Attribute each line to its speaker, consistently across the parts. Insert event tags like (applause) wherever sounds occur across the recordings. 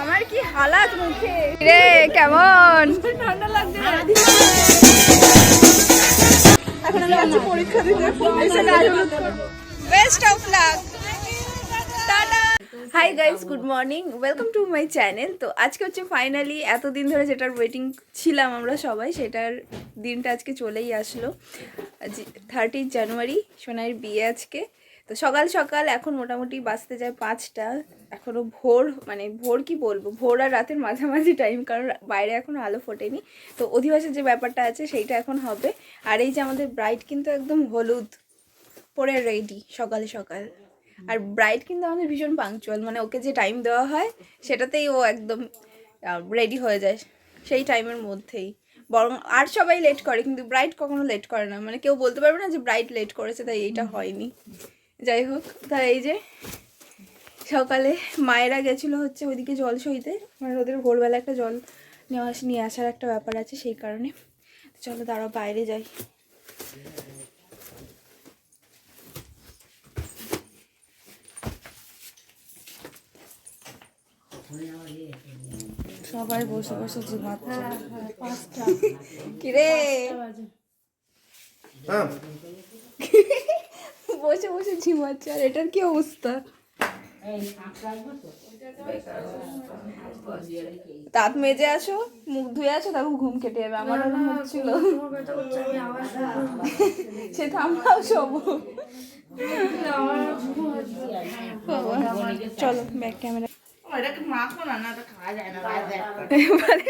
Speaker 1: আমার কি হালাত মুখে? রে কেমন? ঠান্ডা লাগছে এখন আমি পরীক্ষা দিতে। Best of luck. Tata. Hi guys good morning. Welcome to my channel. তো আজকে হচ্ছে ফাইনালি এতদিন ধরে যেটার ওয়েটিং ছিলাম আমরা সবাই সেটার দিনটা আজকে চলেই আসলো। থার্টি জানুয়ারি সোনাইয়ের বিয়ে আজকে। তো সকাল সকাল এখন মোটামুটি বাঁচতে যায় পাঁচটা। এখনও ভোর মানে ভোর কি বলব? ভোর আর রাতের মাঝামাঝি টাইম কারণ বাইরে এখনও আলো ফোটেনি। তো অধিবাসের যে ব্যাপারটা আছে, সেইটা এখন হবে। আর এই যে আমাদের ব্রাইড কিন্তু একদম হলুদ, পরে রেডি সকালে সকাল। আর ব্রাইড কিন্তু আমাদের ভীষণ পাংচুয়াল মানে ওকে যে টাইম দেওয়া হয়, সেটাতেই ও একদম রেডি হয়ে যায় সেই টাইমের মধ্যেই। বরং আর সবাই লেট করে, কিন্তু ব্রাইট কখনো লেট করে না। মানে কেউ বলতে পারবে না যে ব্রাইট লেট করেছে, তাই এইটা হয়নি। যাই হোক তাই এই যে সকালে মায়েরা গেছিল হচ্ছে ওইদিকে জল সইতে। মানে ওদের ভোরবেলা একটা জল নেওয়া আস- নিয়ে আসার একটা ব্যাপার আছে সেই কারণে। চলো তারা বাইরে যাই। সবাই বসে বসে ঘুমাচ্ছে কিরে?
Speaker 2: হ্যাঁ (laughs)
Speaker 1: বসে বসে ঝিমাচ্ছে আর এটার কি অবস্থা? দাঁত মেজে আসো মুখ ধুয়ে আসো তারপর ঘুম কেটে যাবে। আমার হচ্ছিল। সে আমরাও সব। চলো ব্যাক ক্যামেরা
Speaker 3: এটাকে মাখো না না খাওয়া যায় না।
Speaker 1: এবারে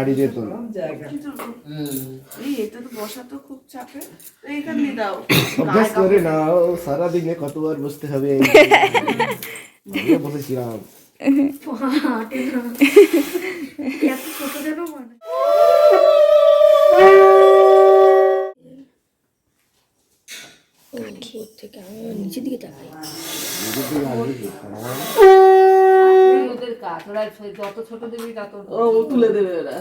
Speaker 2: এই শাড়ি দিয়ে তোল।
Speaker 3: এটা তো বসা তো খুব চাপে দাও।
Speaker 2: অভ্যাস করে নাও সারাদিনে কতবার বসতে হবে? বসেছিলাম।
Speaker 4: ওদের কাজ ওরা যত ছোট দিবি তত
Speaker 3: ও তুলে দেবে ওরা।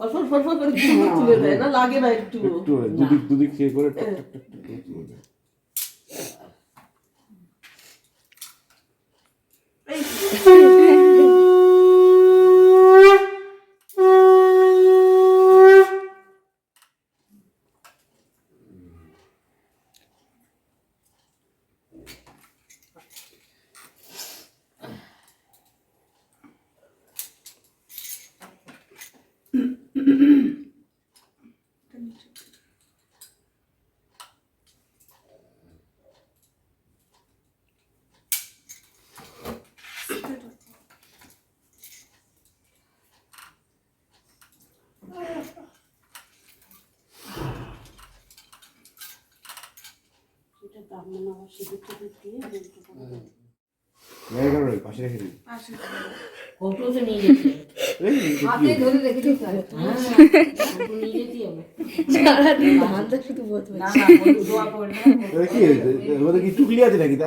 Speaker 3: ফটফট করে (laughs) তুলে তুলে দেয়। না লাগে না একটু।
Speaker 2: একটু দুদিক দুদিক খেয়ে করে টক টক টক টক করে তুলে দে। মেয়ের ঘরে ওই পাশে রেখে দিবি
Speaker 4: ফটো তো নিয়ে যেতে হবে।
Speaker 2: এই, এই, এই,
Speaker 4: হাতে ধরে রেখে দিতে হবে হ্যাঁ ফটো নিয়ে যেতে হবে না না দোয়া করে না
Speaker 2: কি ওদের কি টুকলি আছে নাকি তা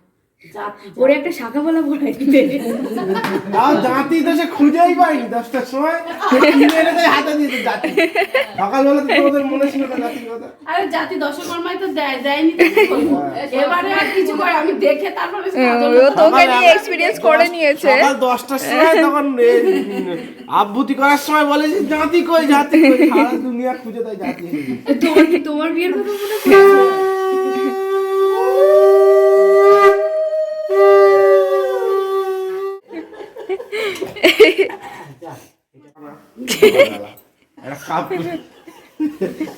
Speaker 2: হয়ে
Speaker 5: ওরে একটা শাখা বলা পড়াই
Speaker 2: তো সে খুঁজেই পাইনি দশটার সময়। তাই হাতে দিয়েছে সকালবেলা তো মনে ছিল না দাঁতির কথা।
Speaker 3: আরে জাতি দশকর্মায় তো দেয় দেয়নি করব? এবারে আর কিছু করে আমি দেখে তারপরে
Speaker 1: ও তোকে নিয়ে এক্সপিরিয়েন্স করে নিয়েছে।
Speaker 2: সকাল দশটার সময় তখন আবৃত্তি করার সময় বলে যে জাতি কই জাতি কই? সারা দুনিয়া খুঁজে তাই জাতি।
Speaker 5: তোমার তোমার বিয়ের কথা মনে পড়েছে?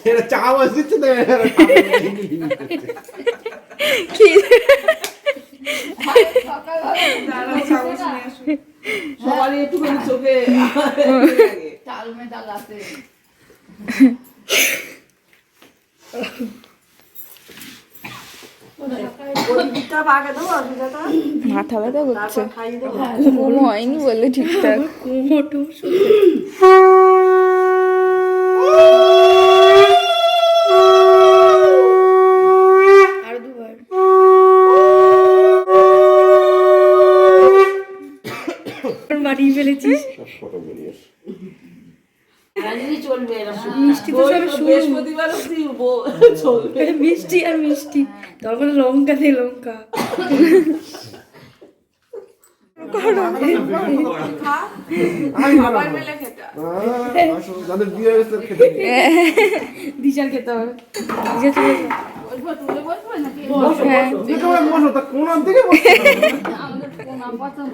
Speaker 2: এটা চা কাপে নিয়ে নিচ্ছে।
Speaker 1: কি
Speaker 6: সবারই একটুখানি চোখে চাল মেটাল আছে
Speaker 1: মাথা ব্যথা করছে ঘুম হয়নি বলে ঠিকঠাক।
Speaker 5: মোটো
Speaker 4: চলবে এরকম।
Speaker 5: মিষ্টি তো সব
Speaker 6: বৃহস্পতিবার অব্দি চলবে।
Speaker 5: মিষ্টি আর মিষ্টি। তারপরে লঙ্কা দে লঙ্কা।
Speaker 2: হয়েছে তাদের খেতে
Speaker 5: দিশার খেতে হবে?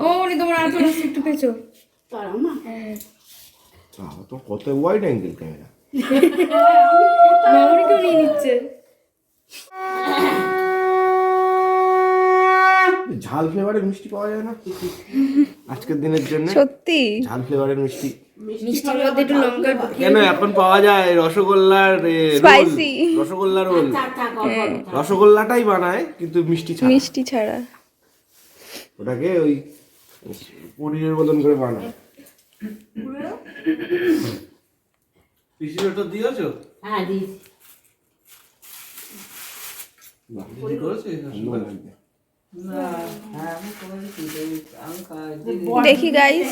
Speaker 5: ও উনি তোমার আর একটু পেছো
Speaker 6: তারাও না
Speaker 2: বাবা, তো কত ওয়াইড অ্যাঙ্গেল ক্যামেরা
Speaker 5: মামনিকেও নিয়ে নিচ্ছে
Speaker 2: ঝাল ফ্লেভারের মিষ্টি পাওয়া যায় না আজকের দিনের জন্য
Speaker 1: সত্যি
Speaker 2: ঝাল ফ্লেভারের মিষ্টি
Speaker 5: মিষ্টির মধ্যে একটু লঙ্কা
Speaker 2: কেন এখন পাওয়া যায় রসগোল্লার এ, রোল। রসগোল্লাটাই বানায় কিন্তু মিষ্টি ছাড়া.
Speaker 1: মিষ্টি ছাড়া.
Speaker 2: ওটাকে ওই পনিরের মতন করে বানায়।
Speaker 7: পিসির ওটা দিয়েছ?
Speaker 4: হ্যাঁ দিয়েছি।
Speaker 2: সুন্দর লাগবে।
Speaker 1: দেখি গাইস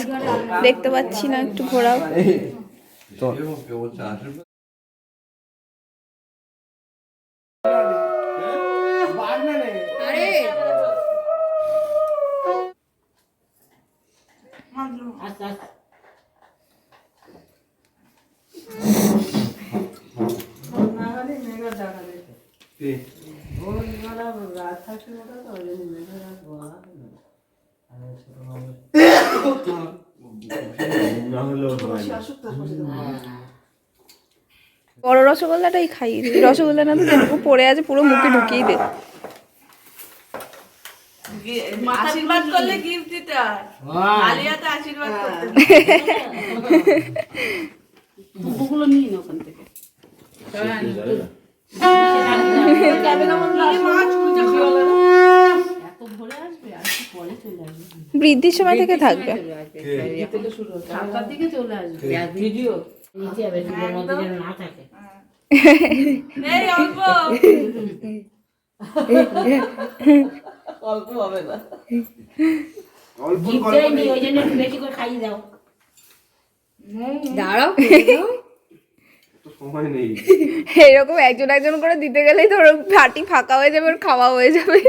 Speaker 1: দেখতে পাচ্ছি না একটু ঘোরাও।
Speaker 7: এবং কে
Speaker 5: আরে
Speaker 4: আস্তে আস্তে
Speaker 7: কে?
Speaker 2: না হলেও হয় না।
Speaker 1: বড় রসগোল্লাটাই খাই। রসগোল্লা না তো যেরকম পড়ে আছে পুরো মুখে ঢুকিয়ে দে।
Speaker 6: আশীর্বাদ করলে গিফট দিতে হয়। আলিয়াতে আশীর্বাদ করতে (laughs) বুকুগুলো নিয়ে নে ওখান থেকে। এত আসবে।
Speaker 1: বৃদ্ধির সময় থেকে থাকবে।
Speaker 6: সাতটার দিকে চলে আসবে।
Speaker 4: ভিডিও। নিচে হবে ভিডিওর মধ্যে যেন না থাকে।
Speaker 6: এই অল্প। অল্প হবে না
Speaker 2: অল্প
Speaker 4: জিপটাই নেই ওই জন্য একটু বেশি করে খাইয়ে দাও।
Speaker 5: দাঁড়াও। খেতে দাও।
Speaker 2: তো সময় নেই।
Speaker 1: এরকম একজন একজন করে দিতে গেলেই ধরো ভাটি ফাঁকা হয়ে যাবে আর খাওয়া হয়ে যাবে।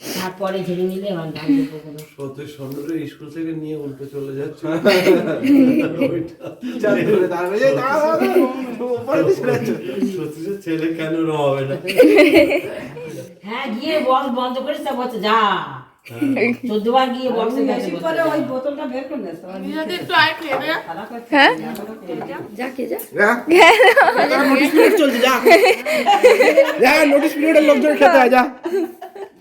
Speaker 4: তারপরে ঝেড়ে নিলে এবার ডাল দেবো কোনো
Speaker 7: সত্যি সন্ধ্যে স্কুল থেকে নিয়ে উল্টো চলে যাচ্ছে। ছেলে কেন হবে না?
Speaker 4: হ্যাঁ গিয়ে বক্স বন্ধ করে তা বলছে যা। চোদ্দ বার গিয়ে বক্সে গেছে ওই বোতলটা বের করে নেস
Speaker 6: যদি একটু আয় খেয়ে দে
Speaker 1: হ্যাঁ?
Speaker 5: যা কে যা।
Speaker 2: যা, নোটিশ পিরিয়ড চলছে, যা। যা, নোটিশ পিরিয়ডের লোকজন খেতে হয়, যা।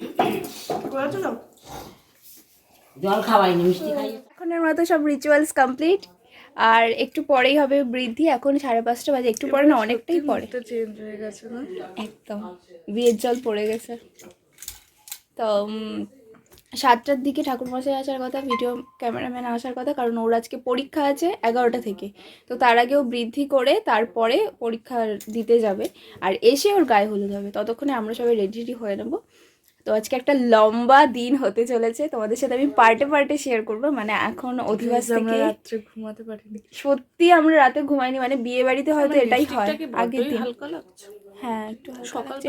Speaker 4: খা- জল খাওয়াইনি মিষ্টি খাই
Speaker 1: এখনের মতো সব রিচুয়ালস কমপ্লিট আর একটু পরেই হবে বৃদ্ধি এখন সাড়ে পাঁচটা বাজে। একটু পরে না অনেকটাই পরে।
Speaker 5: চেঞ্জ হয়ে গেছে না?
Speaker 1: একদম। বিয়ের জল পড়ে গেছে। তো সাতটার দিকে ঠাকুরমশাই আসার কথা ভিডিও ক্যামেরাম্যান আসার কথা কারণ ওর আজকে পরীক্ষা আছে এগারোটা থেকে। তো তার আগেও বৃদ্ধি করে তারপরে পরীক্ষা দিতে যাবে। আর এসে ওর গায়ে হলুদ হবে। ততক্ষণে আমরা সবাই রেডি রেডি হয়ে নেব।
Speaker 8: তো আজকে একটা লম্বা দিন হতে চলেছে। তোমাদের সাথে আমি পার্টে পার্টে শেয়ার করব। মানে এখন অধিবাস থেকে
Speaker 9: রাত্রে ঘুমাতে পারিনি।
Speaker 8: সত্যি আমরা রাতে ঘুমাইনি মানে বিয়ে বাড়িতে হয়তো এটাই হয় আগের দিন।
Speaker 9: হালকা লাগছে?
Speaker 8: হ্যাঁ একটু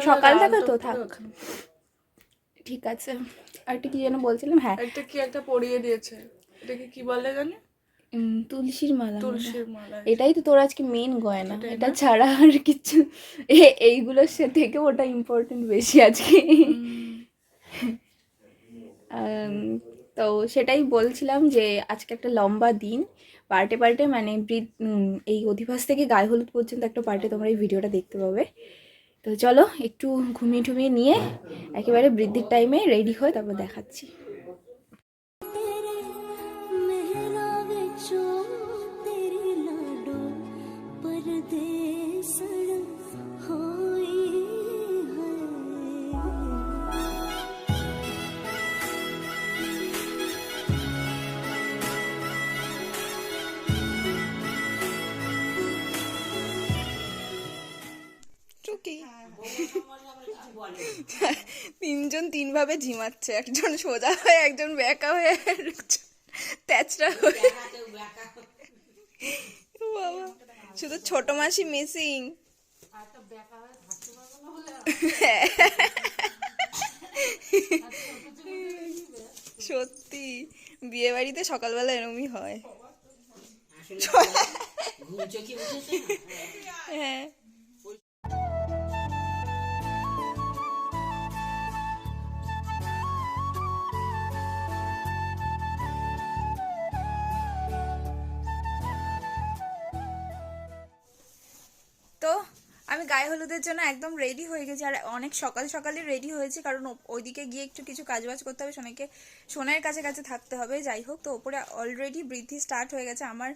Speaker 9: সকাল
Speaker 8: থেকে তো থাক। ঠিক আছে। আর কি যেন বলছিলাম? হ্যাঁ।
Speaker 9: একটা কি একটা পরিয়ে দিয়েছে? এটাকে কি বলে জানি?
Speaker 8: তুলসীর মালা।
Speaker 9: তুলসীর মালা।
Speaker 8: এটাই তো তোর আজকে মেন গয়না। এটা ছাড়া আর কিছু এইগুলোর থেকে ওটা ইম্পর্টেন্ট বেশি আজকে। তো সেটাই বলছিলাম যে আজকে একটা লম্বা দিন। পার্টে পার্টে মানে এই অধিবাস থেকে গায়ে হলুদ পর্যন্ত একটা পার্টে তোমরা এই ভিডিওটা দেখতে পাবে। তো চলো একটু ঘুমিয়ে ঠুমিয়ে নিয়ে একেবারে বৃদ্ধির টাইমে রেডি হয়ে তারপর দেখাচ্ছি। তিনজন তিনভাবে ঝিমাচ্ছে একজন সোজা হয়ে একজন ব্যাকা হয়ে একজন তেচড়া হয়ে। বাবা শুধু ছোট মাসি মিসিং। সত্যি বিয়ে বাড়িতে সকালবেলা এরমই হয়? হ্যাঁ। গায়ে হলুদের জন্য একদম রেডি হয়ে গেছি। আর অনেক সকাল সকালে রেডি হয়েছি, কারণ ওইদিকে গিয়ে একটু কিছু কাজবাজ করতে হবে সোনাকে সোনার কাছে কাছে থাকতে হবে। যাই হোক, তো ওপরে অলরেডি বৃদ্ধি স্টার্ট হয়ে গেছে। আমার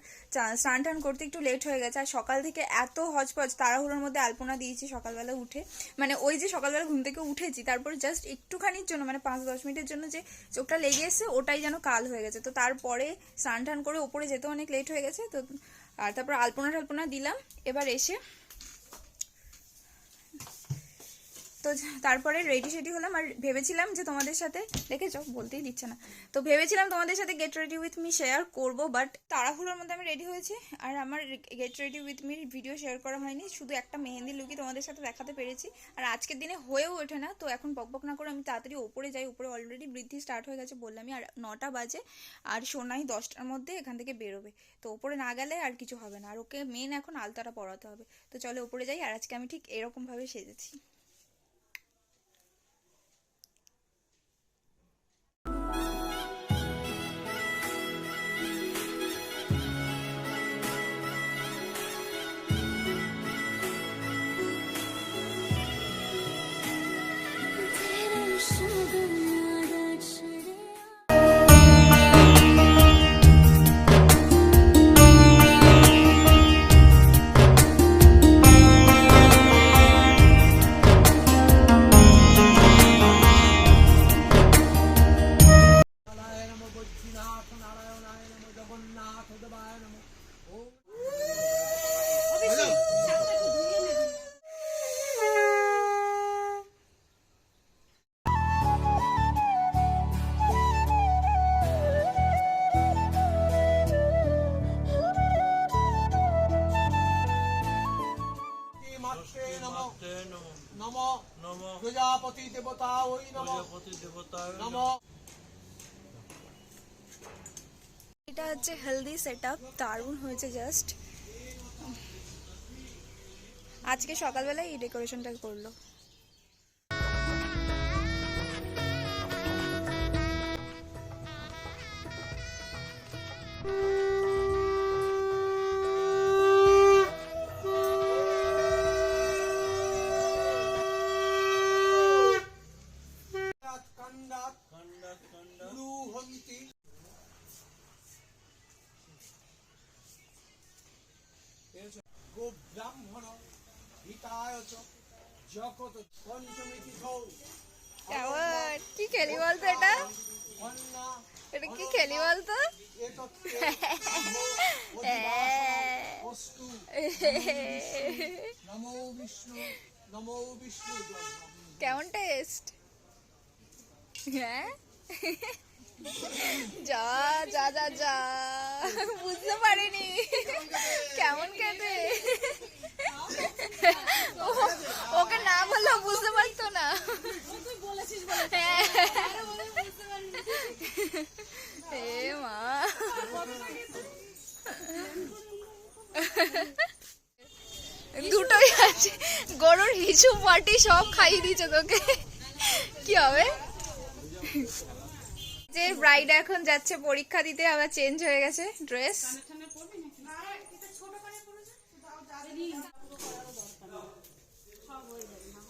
Speaker 8: স্নান টান করতে একটু লেট হয়ে গেছে। আর সকাল থেকে এত হজপজ তাড়াহুড়োর মধ্যে আলপনা দিয়েছি সকালবেলা উঠে। মানে ওই যে সকালবেলা ঘুম থেকে উঠেছি, তারপর জাস্ট একটুখানির জন্য মানে পাঁচ দশ মিনিটের জন্য যে চোখটা লেগে এসে ওটাই যেন কাল হয়ে গেছে। তো তারপরে স্নান টান করে ওপরে যেতে অনেক লেট হয়ে গেছে। তো আর তারপর আলপনা টালপনা দিলাম। এবার এসে তো তারপরে রেডি সেডি হলাম। আর ভেবেছিলাম যে তোমাদের সাথে, দেখেছ? বলতেই দিচ্ছে না। তো ভেবেছিলাম তোমাদের সাথে get ready with me share করব বাট তাড়াহুড়োর মধ্যে আমি রেডি হয়েছি। আর আমার গেট রেডি উইথ মির ভিডিও শেয়ার করা হয়নি। শুধু একটা মেহেন্দি লুকই তোমাদের সাথে দেখাতে পেরেছি। আর আজকের দিনে হয়েও ওঠে না, তো এখন বকবক না করে আমি তাড়াতাড়ি ওপরে যাই। উপরে অলরেডি বৃদ্ধি স্টার্ট হয়ে গেছে বললামই, আর নটা বাজে। আর সোনাই দশটার মধ্যে এখান থেকে বেরোবে। তো ওপরে না গেলে আর কিছু হবে না। আর ওকে মেন এখন আলতাটা পরাতে হবে। তো চলো ওপরে যাই, আর আজকে আমি ঠিক এরকমভাবে সেজেছি। এটা হচ্ছে হেলদি সেট আপ দারুণ হয়েছে জাস্ট আজকে সকালবেলায় এই ডেকোরেশনটা করল।
Speaker 10: কান্দাত
Speaker 8: কেমন টেস্ট হ্যাঁ? যা যা যা যা। বুঝতে পারিনি। কেমন খেতে? ওকে না বললেও বুঝতে পারতো না। এ মা। দুটোই আছে। গরুর হিসু পাটি সব খাইয়ে দিয়েছে তোকে। কি হবে? যে ব্রাইড এখন যাচ্ছে পরীক্ষা দিতে আবার চেঞ্জ হয়ে গেছে ড্রেস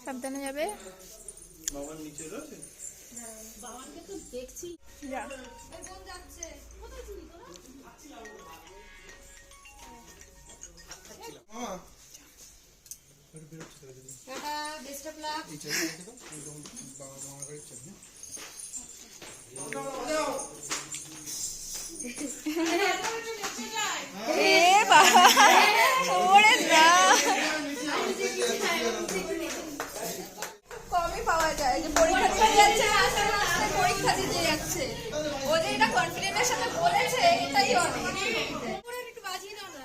Speaker 8: সাবধানে যাবে? যা। এ বাবা ওরে না। কমই পাওয়া যায় যে পরীক্ষা দিতে যাচ্ছে আস্তে পরীক্ষা দিতে যাচ্ছে। ও যে এটা কনফিডেন্টের সাথে বলেছে এটাই অনেক একটু বাজিয়ে দাও না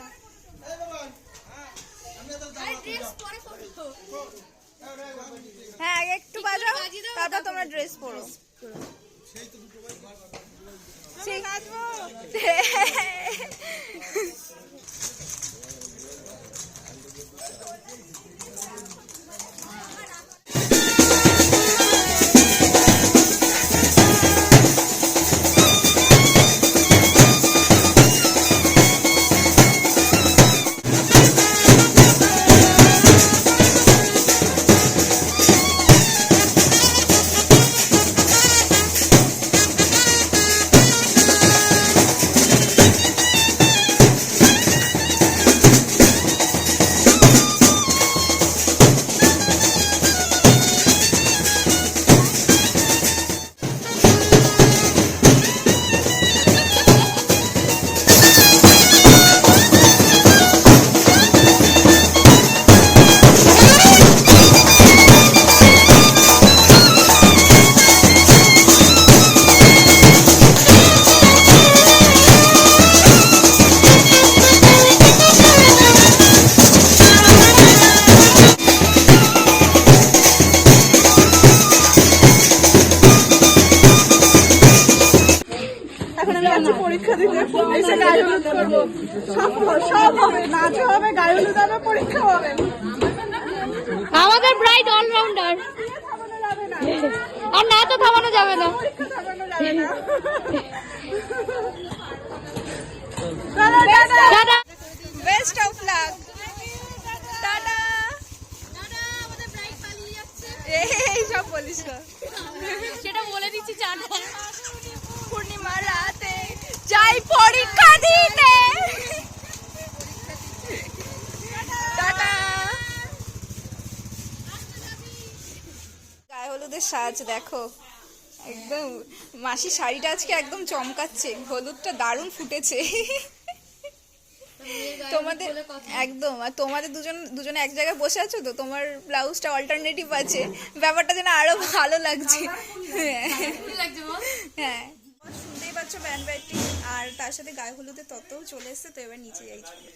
Speaker 8: হ্যাঁ আগে একটু বাজাও তারপর তোমরা ড্রেস পরো। সেই (laughs)
Speaker 5: আর না তো থামানো যাবে না।
Speaker 8: বেস্ট অফ লাক টাটা এই সব বলিস না।
Speaker 5: সেটা বলে দিচ্ছি
Speaker 8: পূর্ণিমা রাতে যাই পরীক্ষা দিতে টাটা হলুদের সাজ, দেখো। একদম মাসি শাড়িটা আজকে একদম চমকাচ্ছে, হলুদটা দারুণ ফুটেছে। তোমাদের একদম, আর তোমাদের দুজন, দুজনে এক জায়গায় বসে আছো তো? তোমার ব্লাউজটা অল্টারনেটিভ আছে। ব্যাপারটা যেন আরও ভালো লাগছে। হ্যাঁ। শুনতেই পাচ্ছ ব্যান্ড ব্যাটিং আর তার সাথে গায়ে হলুদের তত্ত্বও চলে এসছে, তো এবার নিচে যাই চলো।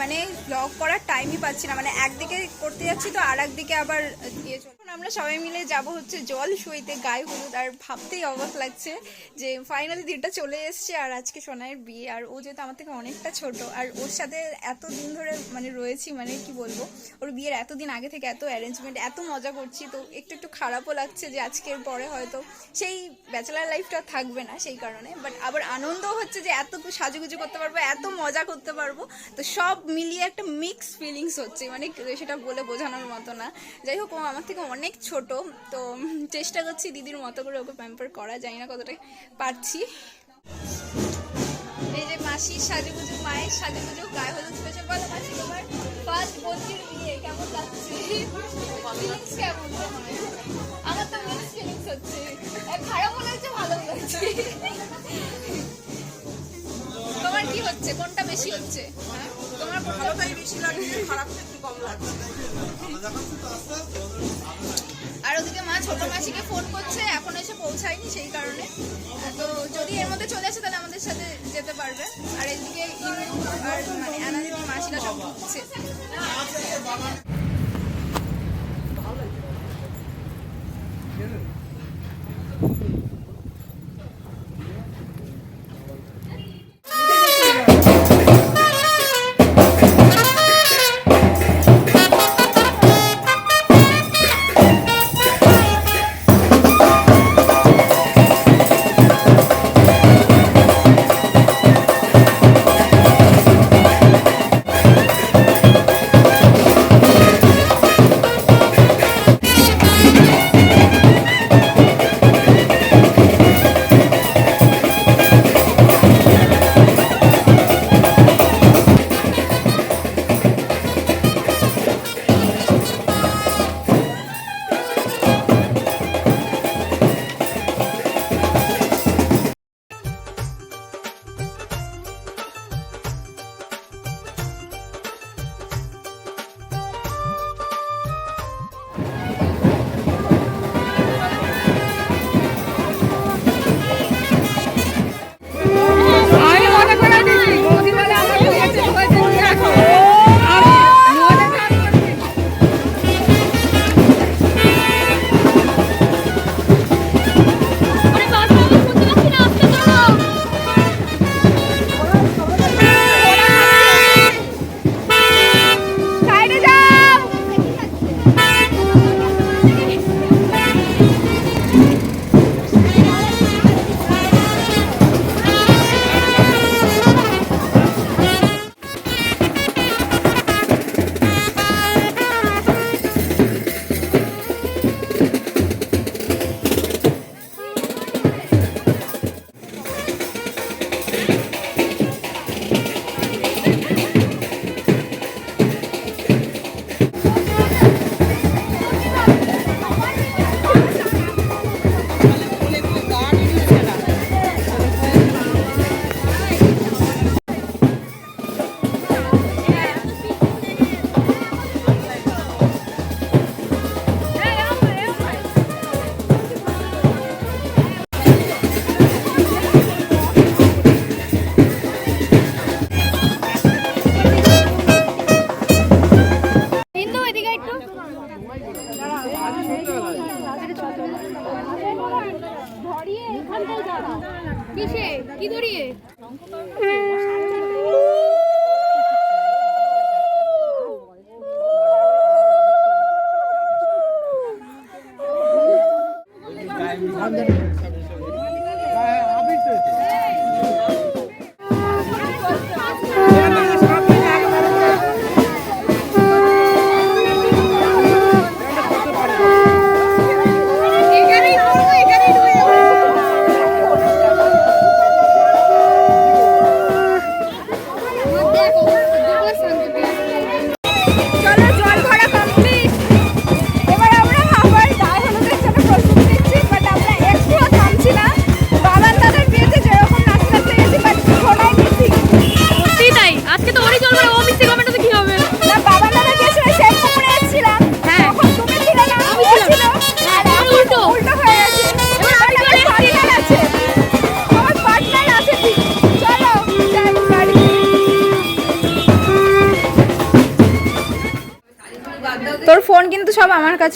Speaker 8: মানে ব্লগ করার টাইমই পাচ্ছি না। মানে একদিকে করতে যাচ্ছি তো আর একদিকে আবার দিয়ে চল আমরা সবাই মিলে যাব হচ্ছে জল শুইতে গায়ে হলুদ, আর ভাবতেই অবাক লাগছে যে ফাইনালি দিনটা চলে এসছে, আর আজকে সোনাইয়ের বিয়ে, আর ও যেহেতু আমার থেকে অনেকটা ছোট, আর ওর সাথে এত দিন ধরে মানে রয়েছি মানে কি বলব, ওর বিয়ের এতদিন আগে থেকে এত অ্যারেঞ্জমেন্ট এত মজা করছি, তো একটু একটু খারাপও লাগছে যে আজকের পরে হয়তো সেই ব্যাচেলার লাইফটা থাকবে না সেই কারণে বাট আবার আনন্দও হচ্ছে যে এত সাজুগুজু করতে পারব, এত মজা করতে পারব, তো সব মিলিয়ে একটা মিক্স ফিলিংস হচ্ছে মানে সেটা বলে বোঝানোর মতো না। যাই হোক, ও আমার থেকে অনেক ছোট তো চেষ্টা করছি দিদির মতো করে ওকে প্যাম্পার করা জানি না কতটা পারছি। এই যে মাসির সাজুগুজু মায়ের সাজুগুজু গায়ে হলুদ স্পেশাল বলো মাসি তোমার ফার্স্ট বন্ধুর বিয়ে কেমন লাগছে? ফিলিংস কেমন? আমার তো মিক্স ফিলিংস হচ্ছে। খারাপ মনে হচ্ছে ভালো লাগছে। তোমার কি হচ্ছে? কোনটা বেশি হচ্ছে? হ্যাঁ? তোমার ভালোটাই বেশি লাগছে খারাপটা একটু কম লাগছে। ওদিকে মা, ছোট মাসিকে ফোন করছে, এখন এসে পৌঁছায়নি সেই কারণে। তো যদি এর মধ্যে চলে আসে, তাহলে আমাদের সাথে যেতে পারবে। আর এদিকে আর মানে মাসিরা সব ঢুকছে।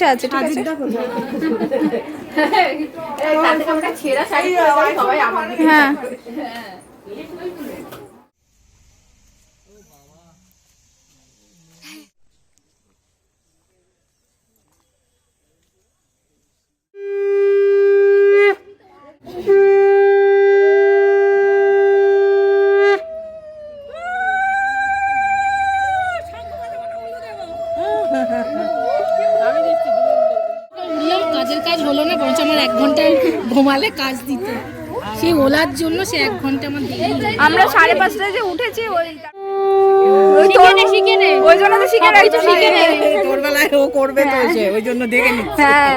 Speaker 8: কাছে আছে ঠিক আছে? (laughs) হ্যাঁ।
Speaker 11: Thank পরে ঘুমালে কাজ দিত। সেই ওলার জন্য সে এক ঘণ্টা আমার দেরি
Speaker 8: আমরা সাড়ে পাঁচটায় যে উঠেছি ওই ওই জন্য তো শিখে রাখছি শিখে
Speaker 5: তোর বেলায় ও করবে তো সে ওই জন্য দেখে নি।
Speaker 8: হ্যাঁ।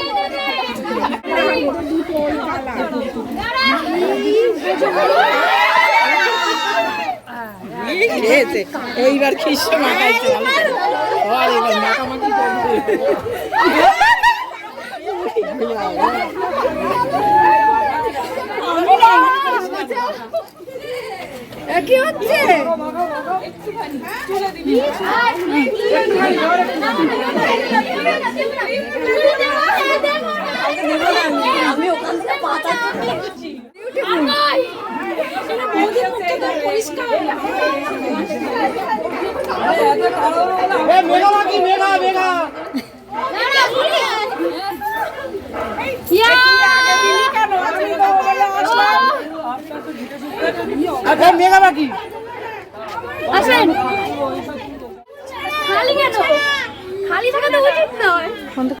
Speaker 5: এইবার খিস্য মাখাইছে আর এবার মাখামাখি করবে
Speaker 8: কি হচ্ছে
Speaker 2: মেঘামাখি মেঘা মেঘা মেঘামাখি
Speaker 3: আসেন। খালি থাকা তো উচিত নয়।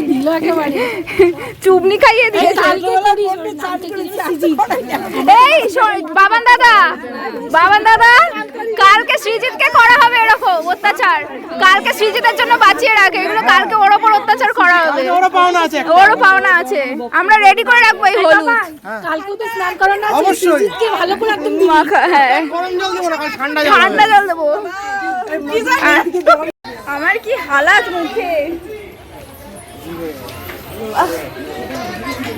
Speaker 8: ও
Speaker 11: দিল একেবারে।
Speaker 8: চুবনি খাইয়ে এই বাবান দাদা বাবান দাদা কালকে সৃজিতকে করা হবে এরকম অত্যাচার। কালকে সৃজিতের জন্য বাঁচিয়ে রাখে এগুলো কালকে ওর ওপর অত্যাচার করা হবে।
Speaker 2: ওরা পাওনা আছে
Speaker 8: ওরও পাওনা আছে। আমরা রেডি করে রাখব এই হলুদ।
Speaker 11: কালকেও তো স্নান করানো আছে
Speaker 2: অবশ্যই।
Speaker 11: ভালো করে একদম
Speaker 8: মাখা হ্যাঁ।
Speaker 2: গরম জল দেবো না ঠান্ডা জল
Speaker 8: দেবো। আমার কি হালাত মুখে?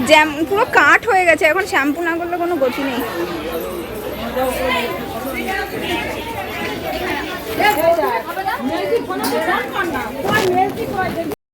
Speaker 8: জ্যাম পুরো কাঠ হয়ে গেছে এখন শ্যাম্পু না করলে কোনো গতি নেই